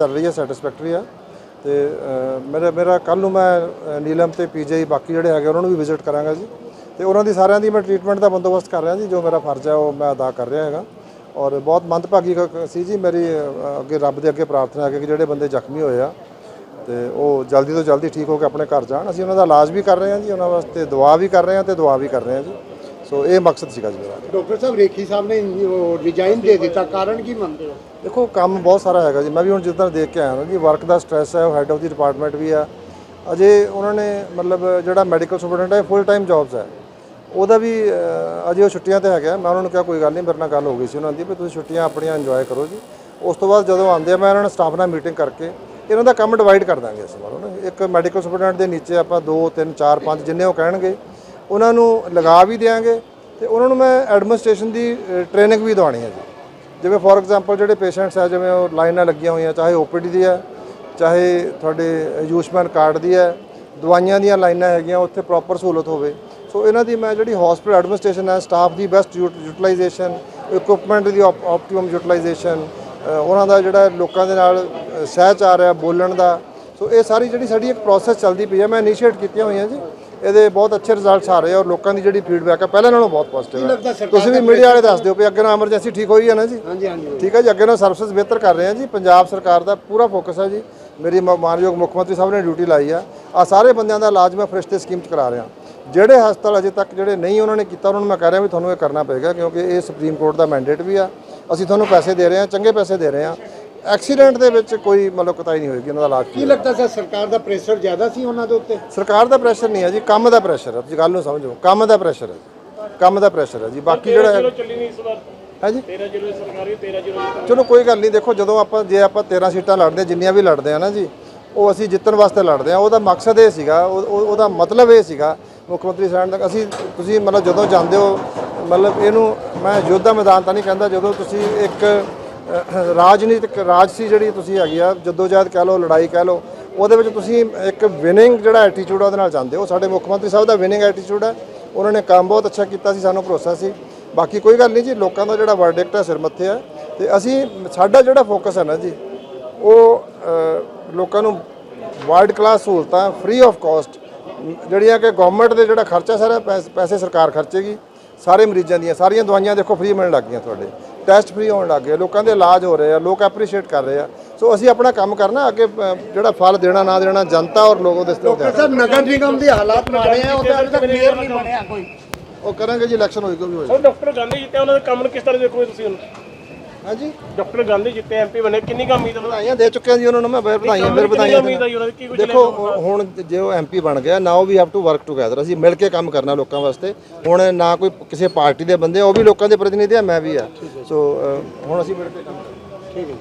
ਚੱਲ ਰਹੀ ਹੈ ਸੈਟੀਸਫੈਕਟਰੀ ਆ ਤੇ ਮੇਰਾ ਮੇਰਾ ਕੱਲ ਨੂੰ ਮੈਂ ਅ, ਨੀਲਮ ਤੇ ਪੀਜੀਆਈ ਬਾਕੀ ਜਿਹੜੇ ਹੈਗੇ ਉਹਨਾਂ ਨੂੰ ਵੀ ਵਿਜ਼ਿਟ ਕਰਾਂਗਾ ਜੀ। ਤੇ ਉਹਨਾਂ ਦੀ ਸਾਰਿਆਂ ਦੀ ਮੈਂ ਟ੍ਰੀਟਮੈਂਟ ਦਾ ਬੰਦੋਬਸਤ ਕਰ ਰਿਹਾ ਜੀ ਜੋ ਮੇਰਾ ਫਰਜ਼ ਹੈ ਉਹ ਮੈਂ ਅਦਾ ਕਰ ਰਿਹਾ ਹੈਗਾ। ਔਰ ਬਹੁਤ ਮੰਦਭਾਗੀ ਸੀ ਜੀ ਮੇਰੀ ਅੱਗੇ ਰੱਬ ਦੇ ਅੱਗੇ ਪ੍ਰਾਰਥਨਾ ਹੈ ਕਿ ਜਿਹੜੇ ਬੰਦੇ ਜ਼ਖਮੀ ਹੋਏ ਆ ਤੇ ਉਹ ਜਲਦੀ ਤੋਂ ਜਲਦੀ ਠੀਕ ਹੋ ਕੇ ਆਪਣੇ ਘਰ ਜਾਣ। ਅਸੀਂ ਉਹਨਾਂ ਦਾ ਇਲਾਜ ਵੀ ਕਰ ਰਹੇ ਹਾਂ ਜੀ ਉਹਨਾਂ ਵਾਸਤੇ ਦੁਆ ਵੀ ਕਰ ਰਹੇ ਹਾਂ ਤੇ ਦੁਆ ਵੀ ਕਰ ਰਹੇ ਹਾਂ ਜੀ। ਸੋ ਇਹ ਮਕਸਦ ਸੀਗਾ ਜੀ ਮੇਰਾ। ਡਾਕਟਰ ਸਾਹਿਬ ਰੇਖੀ ਸਾਹਿਬ ਨੇ ਰਿਜ਼ਾਈਨ ਦੇ ਦਿੱਤਾ ਕਾਰਨ ਕੀ ਮੰਨਦੇ ਹੋ? ਦੇਖੋ ਕੰਮ ਬਹੁਤ ਸਾਰਾ ਹੈਗਾ ਜੀ। ਮੈਂ ਵੀ ਹੁਣ ਜਿੱਦਾਂ ਦੇਖ ਕੇ ਆਇਆ ਨਾ ਜੀ ਵਰਕ ਦਾ ਸਟ੍ਰੈਸ ਹੈ ਉਹ ਹੈੱਡ ਆਫ ਦੀ ਡਿਪਾਰਟਮੈਂਟ ਵੀ ਆ। ਅਜੇ ਉਹਨਾਂ ਨੇ ਮਤਲਬ ਜਿਹੜਾ ਮੈਡੀਕਲ ਸੁਪਰਡੈਂਟ ਹੈ ਫੁੱਲ ਟਾਈਮ ਜੌਬਸ ਹੈ। ਉਹਦਾ ਵੀ ਅਜੇ ਉਹ ਛੁੱਟੀਆਂ ਤੇ ਹੈਗਾ। ਮੈਂ ਉਹਨਾਂ ਨੂੰ ਕਿਹਾ ਕੋਈ ਗੱਲ ਨਹੀਂ ਮੇਰੇ ਨਾਲ ਗੱਲ ਹੋ ਗਈ ਸੀ ਉਹਨਾਂ ਦੀ ਵੀ ਤੁਸੀਂ ਛੁੱਟੀਆਂ ਆਪਣੀਆਂ ਇੰਜੋਏ ਕਰੋ ਜੀ। ਉਸ ਤੋਂ ਬਾਅਦ ਜਦੋਂ ਆਉਂਦੇ ਆ ਮੈਂ ਇਹਨਾਂ ਨਾਲ ਸਟਾਫ ਨਾਲ ਮੀਟਿੰਗ ਕਰਕੇ ਇਹਨਾਂ ਦਾ ਕੰਮ ਡਿਵਾਈਡ ਕਰ ਦਾਂਗੇ ਇਸ ਵਾਰ ਨਾ ਇੱਕ ਮੈਡੀਕਲ ਸੁਪਰਡੈਂਟ ਦੇ ਨੀਚੇ ਆਪਾਂ 2 3 4 5 ਜਿੰਨੇ ਉਹ ਕਹਿਣਗੇ ਉਹਨਾਂ ਨੂੰ ਲਗਾ ਵੀ ਦੇਾਂਗੇ ਤੇ ਉਹਨਾਂ ਨੂੰ ਮੈਂ ਐਡਮਿਨਿਸਟ੍ਰੇਸ਼ਨ ਦੀ ਟ੍ਰੇਨਿੰਗ ਵੀ ਦਵਾਉਣੀ ਹੈ ਜੀ। ਜਿਵੇਂ ਫੋਰ ਐਗਜ਼ਾਮਪਲ ਜਿਹੜੇ ਪੇਸ਼ੈਂਟਸ ਆ, ਜਿਵੇਂ ਉਹ ਲਾਈਨਾਂ ਲੱਗੀਆਂ ਹੋਈਆਂ, ਚਾਹੇ ਓਪੀਡੀ ਦੀ ਹੈ, ਚਾਹੇ ਤੁਹਾਡੇ ਆਯੁਸ਼ਮਾਨ ਕਾਰਡ ਦੀ ਹੈ, ਦਵਾਈਆਂ ਦੀਆਂ ਲਾਈਨਾਂ ਹੈਗੀਆਂ, ਉੱਥੇ ਪ੍ਰੋਪਰ ਸਹੂਲਤ ਹੋਵੇ। ਸੋ ਇਹਨਾਂ ਦੀ ਮੈਂ ਜਿਹੜੀ ਹਸਪੀਟਲ ਐਡਮਿਨਿਸਟ੍ਰੇਸ਼ਨ ਹੈ ਸਟਾਫ ਦੀ ਬੈਸਟ ਯੂਟਿਲਾਈਜੇਸ਼ਨ ਇਕਵਿਪਮੈਂਟ ਦੀ ਆਪਟੀਮਮ ਯੂਟਿਲਾਈਜੇਸ਼ਨ ਉਹਨਾਂ ਦਾ ਜਿਹੜਾ ਲੋਕਾਂ ਦੇ ਨਾਲ ਸਹਿਚਾਰ ਹੈ, ਬੋਲਣ ਦਾ। ਸੋ ਇਹ ਸਾਰੀ ਜਿਹੜੀ ਸਾਡੀ ਇੱਕ ਪ੍ਰੋਸੈਸ ਚੱਲਦੀ ਪਈ ਹੈ, ਮੈਂ ਇਨੀਸ਼ੀਏਟ ਕੀਤੀਆਂ ਹੋਈਆਂ ਜੀ। ਇਹਦੇ ਬਹੁਤ ਅੱਛੇ ਰਿਜ਼ਲਟਸ ਆ ਰਹੇ ਆ ਔਰ ਲੋਕਾਂ ਦੀ ਜਿਹੜੀ ਫੀਡਬੈਕ ਹੈ ਪਹਿਲਾਂ ਨਾਲੋਂ ਬਹੁਤ ਪੋਜ਼ਿਟਿਵ ਹੈ ਤੁਸੀਂ ਵੀ ਮੀਡੀਆ ਵਾਲੇ ਦੱਸ ਦਿਓ ਵੀ ਅੱਗੇ ਨਾਲ ਐਮਰਜੈਂਸੀ ਠੀਕ ਹੋਈ ਹੈ ਨਾ ਜੀ? ਹਾਂਜੀ ਹਾਂਜੀ। ਠੀਕ ਹੈ ਜੀ ਅੱਗੇ ਨਾਲ ਸਰਵਿਸ ਬਿਹਤਰ ਕਰ ਰਹੇ ਹਾਂ ਜੀ। ਪੰਜਾਬ ਸਰਕਾਰ ਦਾ ਪੂਰਾ ਫੋਕਸ ਹੈ ਜੀ। ਮੇਰੀ ਮਾਨਯੋਗ ਮੁੱਖ ਮੰਤਰੀ ਸਾਹਿਬ ਨੇ ਡਿਊਟੀ ਲਾਈ ਆ। ਆ ਸਾਰੇ ਬੰਦਿਆਂ ਦਾ ਇਲਾਜ ਮੈਂ ਫਰਿਸ਼ਤੇ ਸਕੀਮ 'ਚ ਕਰਾ ਰਿਹਾ। ਜਿਹੜੇ ਹਸਪਤਾਲ ਅਜੇ ਤੱਕ ਜਿਹੜੇ ਨਹੀਂ ਉਹਨਾਂ ਨੇ ਕੀਤਾ ਉਹਨਾਂ ਨੂੰ ਮੈਂ ਕਹਿ ਰਿਹਾ ਵੀ ਤੁਹਾਨੂੰ ਇਹ ਕਰਨਾ ਪਏਗਾ ਕਿਉਂਕਿ ਇਹ ਸੁਪਰੀਮ ਕੋਰਟ ਦਾ ਮੈਂਡੇਟ ਵੀ ਆ। ਅਸੀਂ ਤੁਹਾਨੂੰ ਪੈਸੇ ਦੇ ਰਹੇ ਹਾਂ ਚੰਗੇ ਪੈਸੇ ਦੇ ਰਹੇ ਹਾਂ ਐਕਸੀਡੈਂਟ ਦੇ ਵਿੱਚ ਕੋਈ ਮਤਲਬ ਕਤਾਈ ਨਹੀਂ ਹੋਏਗੀ ਉਹਨਾਂ ਦਾ ਇਲਾਜ ਕੀ ਲੱਗਦਾ ਸਰ ਸਰਕਾਰ ਦਾ ਪ੍ਰੈਸ਼ਰ ਜ਼ਿਆਦਾ ਸੀ ਉਹਨਾਂ ਦੇ ਉੱਤੇ? ਸਰਕਾਰ ਦਾ ਪ੍ਰੈਸ਼ਰ ਨਹੀਂ ਹੈ ਜੀ ਕੰਮ ਦਾ ਪ੍ਰੈਸ਼ਰ ਹੈ ਤੁਸੀਂ ਗੱਲ ਨੂੰ ਸਮਝੋ ਕੰਮ ਦਾ ਪ੍ਰੈਸ਼ਰ ਹੈ ਜੀ। ਕੰਮ ਦਾ ਪ੍ਰੈਸ਼ਰ ਹੈ ਜੀ ਬਾਕੀ ਜਿਹੜਾ ਹੈ ਚੱਲੀ ਨਹੀਂ ਇਸ ਵਾਰ। ਹੈ ਜੀ। 13 ਜ਼ਿਲ੍ਹੇ ਸਰਕਾਰੀ 13 ਜ਼ਿਲ੍ਹੇ ਚਲੋ ਕੋਈ ਗੱਲ ਨਹੀਂ ਦੇਖੋ ਜਦੋਂ ਆਪਾਂ ਜੇ ਆਪਾਂ 13 ਸੀਟਾਂ ਲੜਦੇ ਹਾਂ, ਜਿੰਨੀਆਂ ਵੀ ਲੜਦੇ ਆ ਨਾ ਜੀ ਉਹ ਅਸੀਂ ਜਿੱਤਣ ਵਾਸਤੇ ਲੜਦੇ ਆ ਉਹਦਾ ਮਕਸਦ ਇਹ ਸੀਗਾ ਉਹ- ਉਹ- ਉਹਦਾ ਮਤਲਬ ਇਹ ਸੀਗਾ ਮੁੱਖ ਮੰਤਰੀ ਸਾਹਿਬ ਦਾ ਅਸੀਂ ਤੁਸੀਂ ਮਤਲਬ ਜਦੋਂ ਜਾਂਦੇ ਹੋ ਮਤਲਬ ਇਹਨੂੰ ਮੈਂ ਯੋਧਾ ਮੈਦਾਨ ਤਾਂ ਨਹੀਂ ਕਹਿੰਦਾ ਜਦੋਂ ਤੁਸੀਂ ਇੱਕ ਰਾਜਨੀਤਿਕ ਰਾਜ ਸੀ ਜਿਹੜੀ ਤੁਸੀਂ ਹੈਗੀ ਆ, ਜਦੋਜਹਿਦ ਕਹਿ ਲਓ, ਲੜਾਈ ਕਹਿ ਲਓ, ਉਹਦੇ ਵਿੱਚ ਤੁਸੀਂ ਇੱਕ ਵਿਨਿੰਗ ਜਿਹੜਾ ਐਟੀਟਿਊਡ ਆ ਉਹਦੇ ਨਾਲ ਜਾਂਦੇ ਹੋ। ਸਾਡੇ ਮੁੱਖ ਮੰਤਰੀ ਸਾਹਿਬ ਦਾ ਵਿਨਿੰਗ ਐਟੀਟਿਊਡ ਹੈ ਉਹਨਾਂ ਨੇ ਕੰਮ ਬਹੁਤ ਅੱਛਾ ਕੀਤਾ ਸੀ, ਸਾਨੂੰ ਭਰੋਸਾ ਸੀ। ਬਾਕੀ ਕੋਈ ਗੱਲ ਨਹੀਂ ਜੀ, ਲੋਕਾਂ ਦਾ ਜਿਹੜਾ ਵਰਡਿਕਟ ਹੈ ਸਿਰ ਮੱਥੇ ਹੈ ਤੇ ਅਸੀਂ, ਸਾਡਾ ਜਿਹੜਾ ਫੋਕਸ ਹੈ ਨਾ ਜੀ, ਉਹ ਲੋਕਾਂ ਨੂੰ ਵਰਲਡ ਕਲਾਸ ਸਹੂਲਤਾਂ ਫ੍ਰੀ ਆਫ ਕਾਸਟ ਜਿਹੜੀਆਂ ਕਿ ਗਵਰਨਮੈਂਟ ਦੇ ਜਿਹੜਾ ਖਰਚਾ ਸਾਰਾ ਪੈਸ- ਪੈਸੇ ਸਰਕਾਰ ਖਰਚੇਗੀ। ਸਾਰੇ ਮਰੀਜ਼ਾਂ ਦੀਆਂ ਸਾਰੀਆਂ ਦਵਾਈਆਂ ਦੇਖੋ ਫ੍ਰੀ ਮਿਲਣ ਲੱਗ ਗਈਆਂ ਤੁਹਾਡੇ। ਟੈਸਟ ਫ੍ਰੀ ਹੋਣ ਲੱਗ ਗਏ ਲੋਕਾਂ ਦੇ ਇਲਾਜ ਹੋ ਰਹੇ ਆ ਲੋਕ ਐਪਰੀਸ਼ੀਏਟ ਕਰ ਰਹੇ ਆ। ਸੋ ਅਸੀਂ ਆਪਣਾ ਕੰਮ ਕਰਨਾ ਅੱਗੇ ਜਿਹੜਾ ਫਲ ਦੇਣਾ ਨਾ ਦੇਣਾ ਜਨਤਾ ਔਰ ਲੋਕੋ ਦੇ ਡਾਕਟਰ ਸਾਹਿਬ ਨਗਰ ਨਿਗਮ ਦੇ ਹਾਲਾਤ ਮਾੜੇ ਆ ਉਹ ਤਾਂ ਅਜੇ ਤੱਕ ਮੇਅਰ ਨਹੀਂ ਬਣਿਆ ਕੋਈ। ਉਹ ਕਰਾਂਗੇ ਜੀ ਇਲੈਕਸ਼ਨ ਹੋਏਗਾ ਵੀ ਹੋਏਗਾ ਡਾਕਟਰ ਗਾਂਧੀ ਜਿੱਤੇ ਉਹਨਾਂ ਦੇ ਕੰਮ ਨੂੰ ਕਿਸ ਤਰ੍ਹਾਂ ਦੇਖੋਗੇ ਤੁਸੀਂ ਹੁਣ? ਹਾਂਜੀ। ਡਾਕਟਰ ਗਾਂਧੀ ਜਿੱਤੇ ਐਮਪੀ ਬਣੇ ਕਿੰਨੀ ਕੰਮ ਉਮੀਦ ਵਧਾਈਆਂ ਦੇ ਚੁੱਕੇ ਆ ਜੀ ਉਹਨਾਂ ਨੂੰ ਮੈਂ ਫਿਰ ਵਧਾਈਆਂ ਫਿਰ ਵਧਾਈਆਂ ਉਮੀਦ ਜੀ ਉਹਨਾਂ ਦੀ? ਕੀ ਕੁਝ ਦੇਖੋ ਹੁਣ ਜੇ ਉਹ ਐਮਪੀ ਬਣ ਗਿਆ now we have to work together ਅਸੀਂ ਮਿਲ ਕੇ ਕੰਮ ਕਰਨਾ ਲੋਕਾਂ ਵਾਸਤੇ। ਹੁਣ ਨਾ ਕੋਈ ਕਿਸੇ ਪਾਰਟੀ ਦੇ ਬੰਦੇ ਉਹ ਵੀ ਲੋਕਾਂ ਦੇ ਪ੍ਰਤੀਨਿਧੀ ਆ ਮੈਂ ਵੀ ਆ। ਸੋ ਹੁਣ ਅਸੀਂ ਮਿਲ ਕੇ ਕੰਮ ਕਰਾਂਗੇ ਠੀਕ ਹੈ